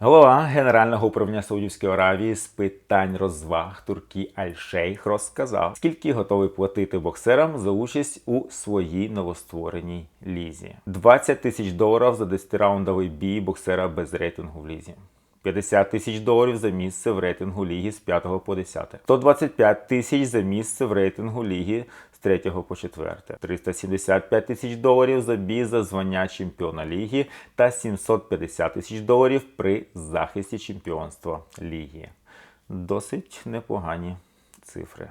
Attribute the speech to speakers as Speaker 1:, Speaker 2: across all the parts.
Speaker 1: Генерального управління Саудівської Аравії з питань розваг Туркі Аль-Шейх розказав, скільки готовий платити боксерам за участь у своїй новоствореній лізі. 20 тисяч доларів за 10-раундовий бій боксера без рейтингу в лізі. 50 тисяч доларів за місце в рейтингу ліги з 5 по 10, 125 тисяч за місце в рейтингу ліги з 3 по 4, 375 тисяч доларів за бій за звання чемпіона ліги та 750 тисяч доларів при захисті чемпіонства ліги. Досить непогані цифри.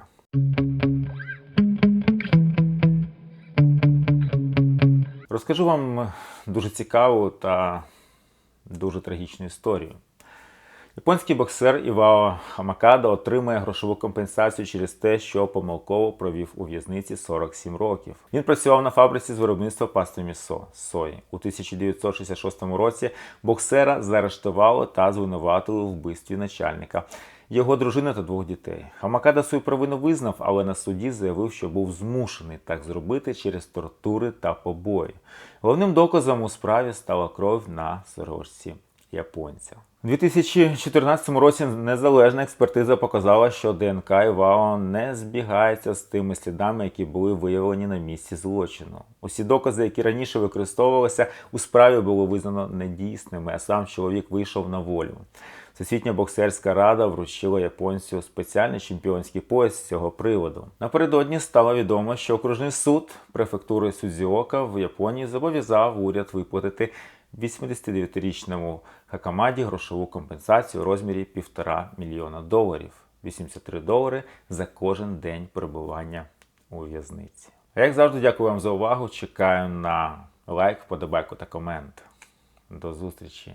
Speaker 1: Розкажу вам дуже цікаву та дуже трагічну історію. Японський боксер Івао Хамакада отримує грошову компенсацію через те, що помилково провів у в'язниці 47 років. Він працював на фабриці з виробництва пасти місо сої. У 1966 році боксера заарештували та звинуватили в вбивстві начальника. Його дружина та двох дітей. Хамакада свою провину визнав, але на суді заявив, що був змушений так зробити через тортури та побої. Головним доказом у справі стала кров на сорочці японця. У 2014 році незалежна експертиза показала, що ДНК Івао не збігається з тими слідами, які були виявлені на місці злочину. Усі докази, які раніше використовувалися у справі, було визнано недійсними, а сам чоловік вийшов на волю. Всесвітня боксерська рада вручила японцю спеціальний чемпіонський пояс з цього приводу. Напередодні стало відомо, що окружний суд префектури Судзіока в Японії зобов'язав уряд виплатити 89-річному Хакамаді грошову компенсацію у розмірі 1,5 мільйона доларів 83 долари за кожен день перебування у в'язниці. Як завжди, дякую вам за увагу. Чекаю на лайк, вподобайку та комент. До зустрічі!